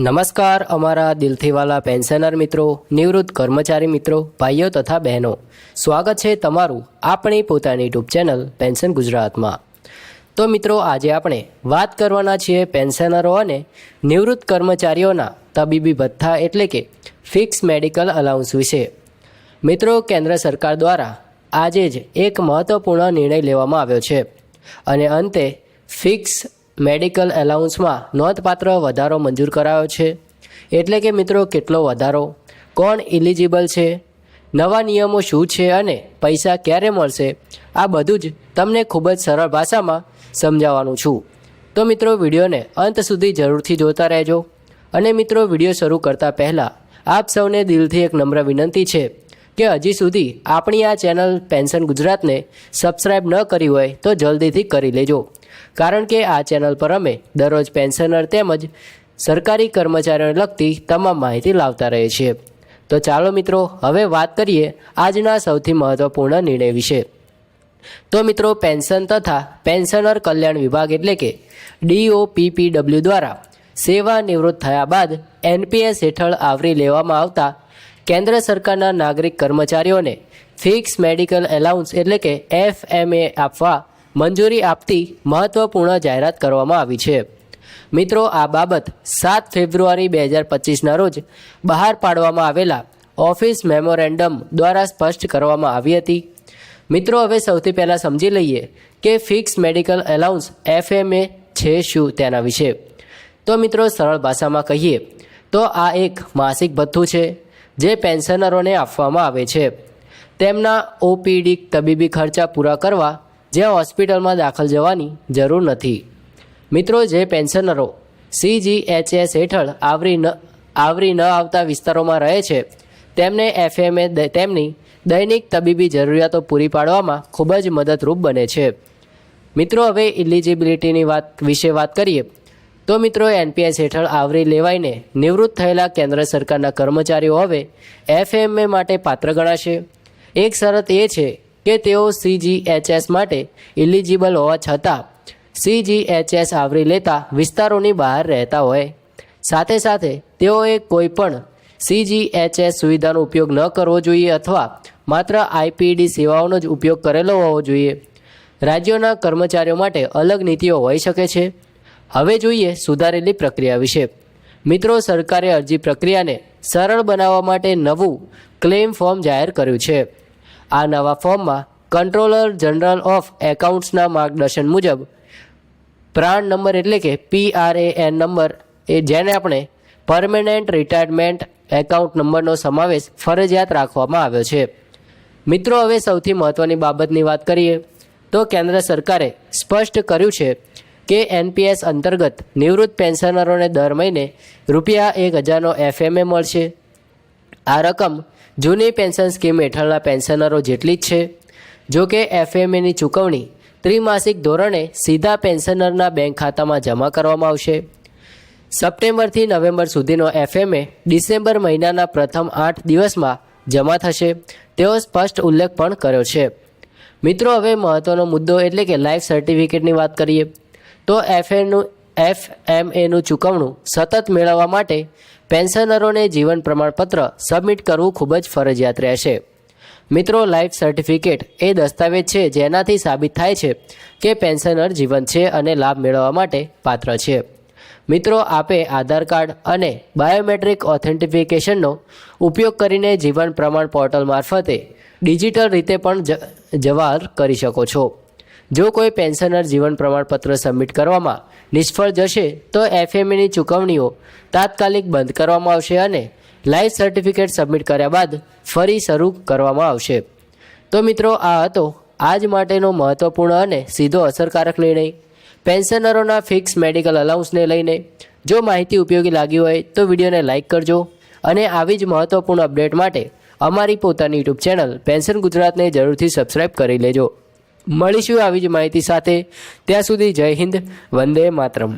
નમસ્કાર, અમારા દિલથીવાલા પેન્શનર મિત્રો, નિવૃત્ત કર્મચારી મિત્રો, ભાઈઓ તથા બહેનો. સ્વાગત છે તમારું આપણી પોતાની યુટ્યુબ ચેનલ પેન્શન ગુજરાતમાં. તો મિત્રો, આજે આપણે વાત કરવાના છીએ પેન્શનરો અને નિવૃત્ત કર્મચારીઓના તબીબી ભથ્થા એટલે કે ફિક્સ મેડિકલ અલાઉન્સ વિશે. મિત્રો, કેન્દ્ર સરકાર દ્વારા આજે જ એક મહત્વપૂર્ણ નિર્ણય લેવામાં આવ્યો છે. અને અંતે ફિક્સ મેડિકલ એલાઉન્સમાં નોંધપાત્ર વધારો મંજૂર કરાયો છે. એટલે કે મિત્રો, કેટલો વધારો? કોણ ઇલિજિબલ છે? નવા નિયમો શું છે અને પૈસા ક્યારે મળશે? આ બધું જ તમને ખૂબ જ સરળ ભાષામાં સમજાવવાનું છું. તો મિત્રો, વિડીયોને અંત સુધી જરૂરથી જોતા રહેજો. અને મિત્રો, વીડિયો શરૂ કરતાં પહેલાં આપ સૌને દિલથી એક નમ્ર વિનંતી છે. કે હજી સુધી આપણી આ ચેનલ પેન્શન ગુજરાતને સબસ્ક્રાઇબ ન કરી હોય તો જલ્દીથી કરી લેજો. કારણ કે આ ચેનલ પર અમે દરરોજ પેન્શનર તેમજ સરકારી કર્મચારીઓને લગતી તમામ માહિતી લાવતા રહીએ છીએ. તો ચાલો મિત્રો, હવે વાત કરીએ આજના સૌથી મહત્વપૂર્ણ નિર્ણય વિશે. તો મિત્રો, પેન્શન તથા પેન્શનર કલ્યાણ વિભાગ એટલે કે ડીઓપીપીડબ્લ્યુ દ્વારા સેવા નિવૃત્ત થયા બાદ એનપીએસ હેઠળ આવરી લેવામાં આવતા કેન્દ્ર સરકારના નાગરિક કર્મચારીઓને ફિક્સ મેડિકલ એલાઉન્સ એટલે કે એફ એમ એ આપવા મંજૂરી આપતી મહત્વપૂર્ણ જાહેરાત કરવામાં આવી છે. મિત્રો, આ બાબત સાત ફેબ્રુઆરી બે હજાર પચીસના રોજ બહાર પાડવામાં આવેલા ઓફિસ મેમોરેન્ડમ દ્વારા સ્પષ્ટ કરવામાં આવી હતી. મિત્રો, હવે સૌથી પહેલાં સમજી લઈએ કે ફિક્સ મેડિકલ એલાઉન્સ એફએમએ છે શું તેના વિશે. તો મિત્રો, સરળ ભાષામાં કહીએ તો આ એક માસિક ભથ્થું છે. જે પેન્શનરોને આપવામાં આવે છે. તેમના ઓપીડી તબીબી ખર્ચા પૂરા કરવા જ્યાં હોસ્પિટલમાં દાખલ જવાની જરૂર નથી. મિત્રો, જે પેન્શનરો સીજીએચએસ હેઠળ આવરી ન આવરી ન આવતા વિસ્તારોમાં રહે છે, તેમને એફએમએ તેમની દૈનિક તબીબી જરૂરિયાતો પૂરી પાડવામાં ખૂબ જ મદદરૂપ બને છે. મિત્રો, હવે ઇલિજિબિલિટીની વાત વિશે વાત કરીએ. તો મિત્રો, એનપીએસ હેઠળ આવરી લેવાઈને નિવૃત્ત થયેલા કેન્દ્ર સરકારના કર્મચારીઓ હવે એફએમએ માટે પાત્ર ગણાશે. એક શરત એ છે કે તેઓ સીજીએચએસ માટે ઇલિજિબલ હોવા છતાં સીજીએચએસ આવરી લેતા વિસ્તારોની બહાર રહેતા હોય. સાથે સાથે તેઓએ કોઈ પણ સીજીએચએસ સુવિધાનો ઉપયોગ ન કરવો જોઈએ અથવા માત્ર આઈપીડી સેવાઓનો જ ઉપયોગ કરેલો હોવો જોઈએ. રાજ્યોના કર્મચારીઓ માટે અલગ નીતિઓ હોઈ શકે છે. હવે જોઈએ સુધારેલી પ્રક્રિયા વિશે. મિત્રો, સરકારે અરજી પ્રક્રિયાને સરળ બનાવવા માટે નવું ક્લેમ ફોર્મ જાહેર કર્યું છે. આ નવા ફોર્મમાં કંટ્રોલર જનરલ ઓફ એકાઉન્ટ્સના માર્ગદર્શન મુજબ પ્રાણ નંબર એટલે કે પીઆરએએન નંબર એ જેને આપણે પરમેનન્ટ રિટાયરમેન્ટ એકાઉન્ટ નંબરનો સમાવેશ ફરજિયાત રાખવામાં આવ્યો છે. મિત્રો, હવે સૌથી મહત્ત્વની બાબતની વાત કરીએ તો કેન્દ્ર સરકારે સ્પષ્ટ કર્યું છે કે એનપીએસ અંતર્ગત નિવૃત્ત પેન્શનરોને દર મહિને રૂપિયા એક હજારનો એફએમએ મળશે. આ રકમ જૂની પેન્શન સ્કીમ હેઠળના પેન્શનરો જેટલી જ છે. જો કે એફએમએની ચૂકવણી ત્રિમાસિક ધોરણે સીધા પેન્શનરના બેંક ખાતામાં જમા કરવામાં આવશે. સપ્ટેમ્બરથી નવેમ્બર સુધીનો એફએમએ ડિસેમ્બર મહિનાના પ્રથમ આઠ દિવસમાં જમા થશે. તેવો સ્પષ્ટ ઉલ્લેખ પણ કર્યો છે. મિત્રો, હવે મહત્ત્વનો મુદ્દો એટલે કે લાઈફ સર્ટિફિકેટની વાત કરીએ. તો એફએનું એફ એમ એનું ચૂકવણું સતત મેળવવા માટે પેન્શનરોને જીવન પ્રમાણપત્ર સબમિટ કરવું ખૂબ જ ફરજિયાત રહેશે. મિત્રો, લાઈફ સર્ટિફિકેટ એ દસ્તાવેજ છે જેનાથી સાબિત થાય છે કે પેન્શનર જીવન છે અને લાભ મેળવવા માટે પાત્ર છે. મિત્રો, આપે આધાર કાર્ડ અને બાયોમેટ્રિક ઓથેન્ટિફિકેશનનો ઉપયોગ કરીને જીવન પ્રમાણ પોર્ટલ મારફતે ડિજિટલ રીતે પણ જવાર કરી શકો છો. જો કોઈ પેન્શનર જીવન પ્રમાણપત્ર સબમિટ કરવામાં નિષ્ફળ જશે, તો એફએમએની ચૂકવણીઓ તાત્કાલિક બંધ કરવામાં આવશે અને લાઈફ સર્ટિફિકેટ સબમિટ કર્યા બાદ ફરી શરૂ કરવામાં આવશે. તો મિત્રો, આ હતો આજ માટેનો મહત્વપૂર્ણ અને સીધો અસરકારક નિર્ણય. પેન્શનરોના ફિક્સ મેડિકલ અલાઉન્સને લઈને જો માહિતી ઉપયોગી લાગી હોય, તો વિડીયોને લાઇક કરજો અને આવી જ મહત્વપૂર્ણ અપડેટ માટે અમારી પોતાની યુટ્યુબ ચેનલ પેન્શન ગુજરાતને જરૂરથી સબસ્ક્રાઇબ કરી લેજો. મળીશું આવી જ માહિતી સાથે. ત્યાં સુધી જય હિન્દ વંદે માતરમ.